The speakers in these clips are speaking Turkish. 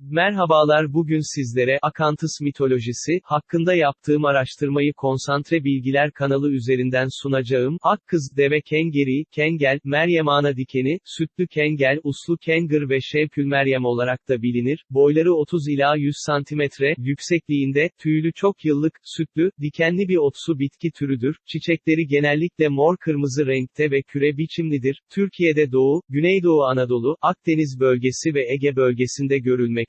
Merhabalar bugün sizlere, Akantıs mitolojisi, hakkında yaptığım araştırmayı Konsantre Bilgiler kanalı üzerinden sunacağım. Akkız, deve kengeri, kengel, Meryem ana dikeni, sütlü kengel, uslu kengır ve şevkül Meryem olarak da bilinir. Boyları 30 ila 100 santimetre, yüksekliğinde, tüylü çok yıllık, sütlü, dikenli bir otsu bitki türüdür. Çiçekleri genellikle mor-kırmızı renkte ve küre biçimlidir. Türkiye'de Doğu, Güneydoğu Anadolu, Akdeniz bölgesi ve Ege bölgesinde görülmektedir.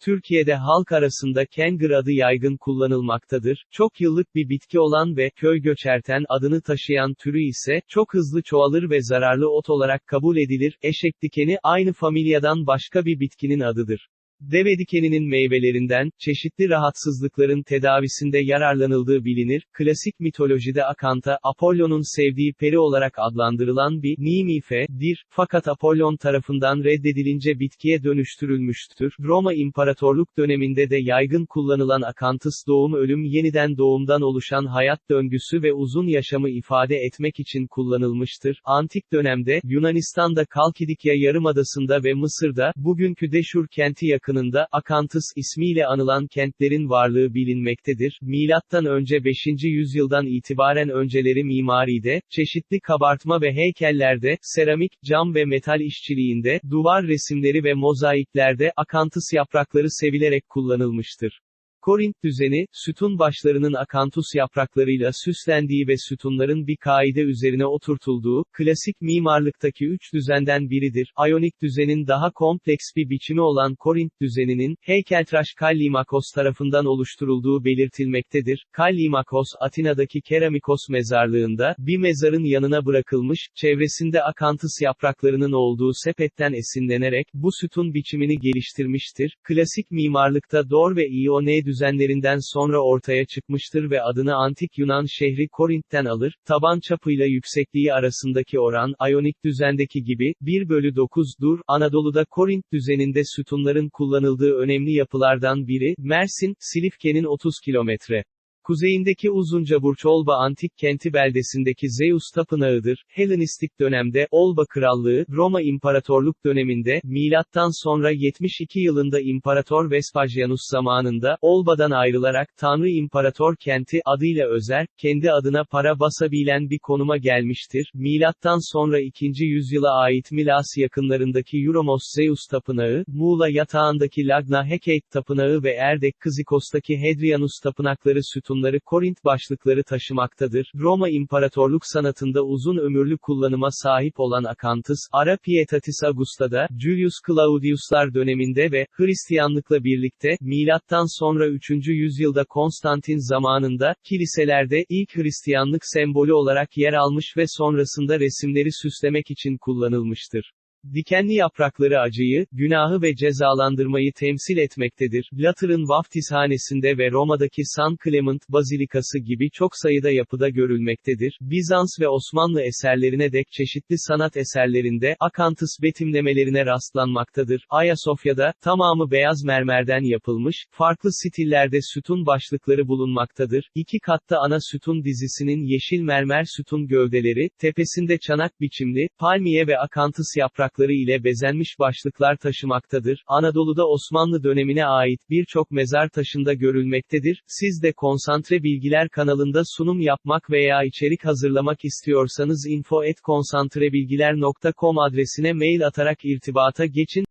Türkiye'de halk arasında kengır adı yaygın kullanılmaktadır. Çok yıllık bir bitki olan ve köy göçerten adını taşıyan türü ise çok hızlı çoğalır ve zararlı ot olarak kabul edilir. Eşek dikeni aynı familyadan başka bir bitkinin adıdır. Deve dikeninin meyvelerinden, çeşitli rahatsızlıkların tedavisinde yararlanıldığı bilinir. Klasik mitolojide Akanta, Apollon'un sevdiği peri olarak adlandırılan bir nimife,dir. Fakat Apollon tarafından reddedilince bitkiye dönüştürülmüştür. Roma İmparatorluk döneminde de yaygın kullanılan Akanthus doğum ölüm yeniden doğumdan oluşan hayat döngüsü ve uzun yaşamı ifade etmek için kullanılmıştır. Antik dönemde, Yunanistan'da Kalkidikya Yarımadası'nda ve Mısır'da, bugünkü Deşur kenti yakın yakınında, Akantıs ismiyle anılan kentlerin varlığı bilinmektedir. Milattan önce 5. yüzyıldan itibaren önceleri mimaride, çeşitli kabartma ve heykellerde, seramik, cam ve metal işçiliğinde, duvar resimleri ve mozaiklerde, Akantız yaprakları sevilerek kullanılmıştır. Korint düzeni, sütun başlarının akantus yapraklarıyla süslendiği ve sütunların bir kaide üzerine oturtulduğu, klasik mimarlıktaki üç düzenden biridir. Ayonik düzenin daha kompleks bir biçimi olan Korint düzeninin, heykeltıraş Kallimakos tarafından oluşturulduğu belirtilmektedir. Kallimakos, Atina'daki Keramikos mezarlığında, bir mezarın yanına bırakılmış, çevresinde akantus yapraklarının olduğu sepetten esinlenerek, bu sütun biçimini geliştirmiştir. Klasik mimarlıkta Dor ve Ione düzenlerinden sonra ortaya çıkmıştır ve adını antik Yunan şehri Korint'ten alır, taban çapıyla yüksekliği arasındaki oran, Ayonik düzendeki gibi, 1 bölü 9'dur, Anadolu'da Korint düzeninde sütunların kullanıldığı önemli yapılardan biri, Mersin, Silifke'nin 30 kilometre. Kuzeyindeki Uzuncaburç Olba antik kenti beldesindeki Zeus tapınağıdır. Helenistik dönemde, Olba Krallığı, Roma İmparatorluk döneminde, milattan sonra 72 yılında İmparator Vespasianus zamanında, Olba'dan ayrılarak, Tanrı İmparator kenti, adıyla özer, kendi adına para basabilen bir konuma gelmiştir. Milattan sonra 2. yüzyıla ait Milas yakınlarındaki Euromos Zeus tapınağı, Muğla yatağındaki Lagna Hekate tapınağı ve Erdek Kızikos'taki Hedrianus tapınakları sütun sütunları Korint başlıkları taşımaktadır. Roma İmparatorluk sanatında uzun ömürlü kullanıma sahip olan Akanthus, Ara Pietatis Augusta'da, Julius Claudius'lar döneminde ve, Hristiyanlıkla birlikte, milattan sonra 3. yüzyılda Konstantin zamanında, kiliselerde, ilk Hristiyanlık sembolü olarak yer almış ve sonrasında resimleri süslemek için kullanılmıştır. Dikenli yaprakları acıyı, günahı ve cezalandırmayı temsil etmektedir. Latır'ın vaftizhanesinde ve Roma'daki San Clement Bazilikası gibi çok sayıda yapıda görülmektedir. Bizans ve Osmanlı eserlerine dek çeşitli sanat eserlerinde, Akantıs betimlemelerine rastlanmaktadır. Ayasofya'da, tamamı beyaz mermerden yapılmış, farklı stillerde sütun başlıkları bulunmaktadır. İki katta ana sütun dizisinin yeşil mermer sütun gövdeleri, tepesinde çanak biçimli, palmiye ve Akantıs yaprak yaprakları ile bezenmiş başlıklar taşımaktadır. Anadolu'da Osmanlı dönemine ait birçok mezar taşında görülmektedir. Siz de Konsantre Bilgiler kanalında sunum yapmak veya içerik hazırlamak istiyorsanız info@konsantrebilgiler.com adresine mail atarak irtibata geçin.